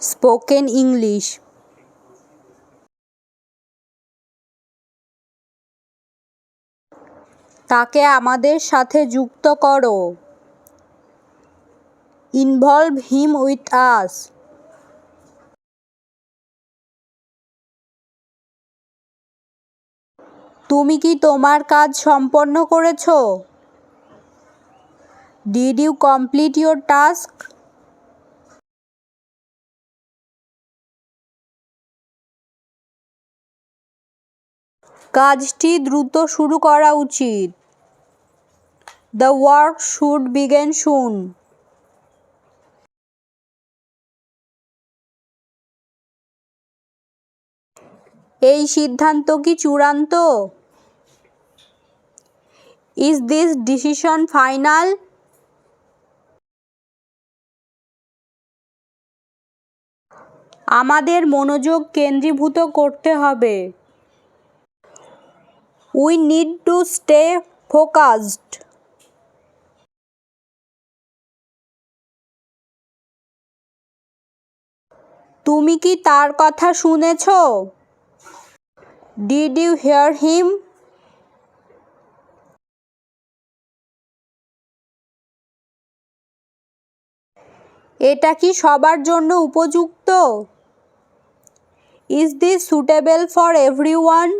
Spoken English. তাকে আমাদের সাথে যুক্ত করো। ইনভলভ হিম উইথ আস তুমি কি তোমার কাজ সম্পন্ন করেছ? Did you complete your task কাজটি দ্রুত শুরু করা উচিত। দ্য ওয়ার্ক শুড বিগেন শুন এই সিদ্ধান্ত কি চূড়ান্ত? ইজ দিস ডিসিশন ফাইনাল আমাদের মনোযোগ কেন্দ্রীভূত করতে হবে। We need to stay focused. তুমি কি তার কথা শুনেছ? ডিড ইউ হেয়ার হিম এটা কি সবার জন্য উপযুক্ত? Is this suitable for everyone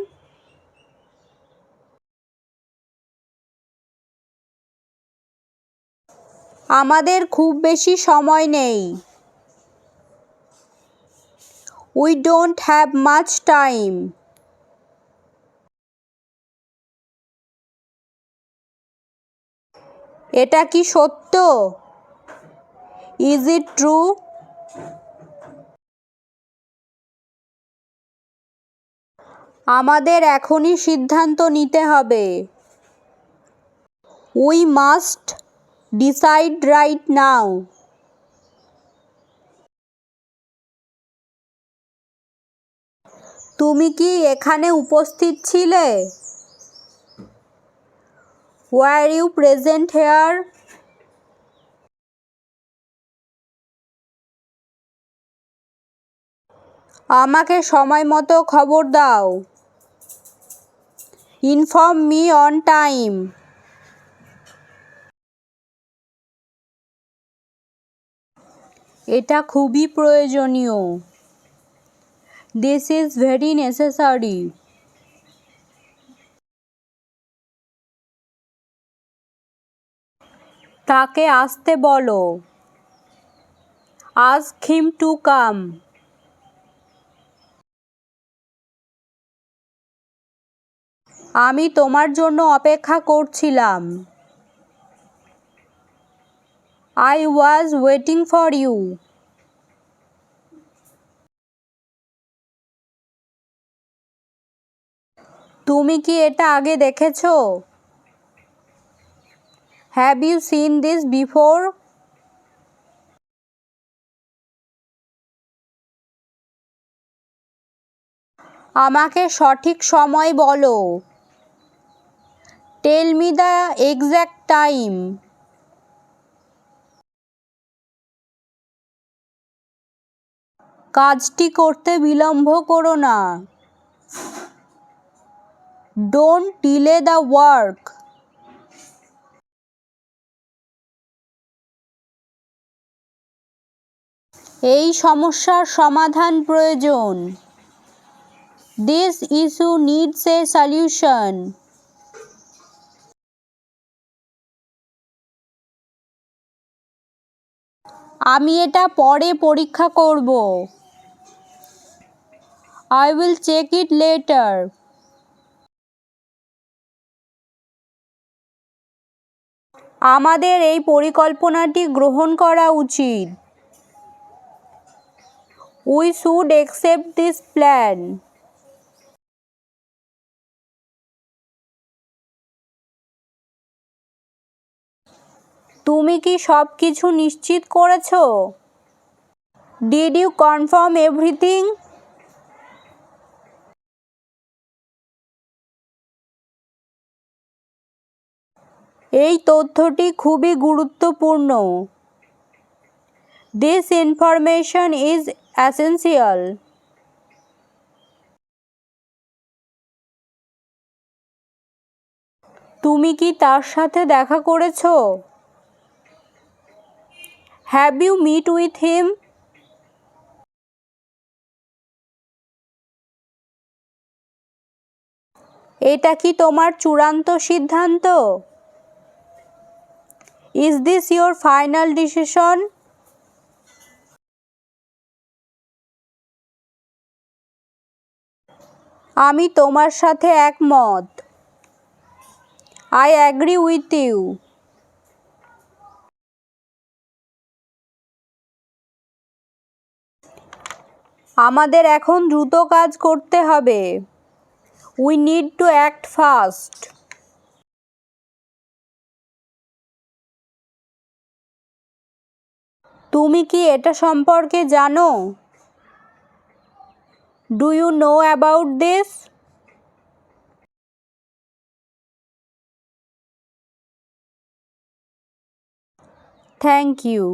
আমাদের খুব বেশি সময় নেই। We don't have much time এটা কি সত্য? ইজ ইট ট্রু আমাদের এখনই সিদ্ধান্ত নিতে হবে। We must decide right now তুমি কি এখানে উপস্থিত ছিলে? ওয়ার ইউ প্রেজেন্ট হেয়ার আমাকে সময় মতো খবর দাও। ইনফর্ম মি অন টাইম এটা খুবই প্রয়োজনীয়। দিস ইজ ভেরি নেসেসারি তাকে আসতে বলো। আস্ক হিম টু কাম আমি তোমার জন্য অপেক্ষা করছিলাম। I was waiting for you তুমি কি এটা আগে দেখেছ? Have you seen this before আমাকে সঠিক সময় বলো। Tell me the exact time কাজটি করতে বিলম্ব করো না। ডোন্ট ডিলে দ্য ওয়ার্ক এই সমস্যার সমাধান প্রয়োজন। This issue needs a solution আমি এটা পরে পরীক্ষা করব। I will check it later আমাদের এই পরিকল্পনাটি গ্রহণ করা উচিত। We should accept this plan তুমি কি সব কিছু নিশ্চিত করেছ? ডিড ইউ কনফার্ম এভরিথিং এই তথ্যটি খুবই গুরুত্বপূর্ণ। দিস ইনফরমেশন ইজ অ্যাসেন্সিয়াল তুমি কি তার সাথে দেখা করেছ? Have you met with him এটা কি তোমার চূড়ান্ত সিদ্ধান্ত? Is this your final decision আমি তোমার সাথে একমত। আই অ্যাগ্রি উইথ ইউ আমাদের এখন দ্রুত কাজ করতে হবে। We need to act fast তুমি কি এটা সম্পর্কে জানো? Do you know about this thank you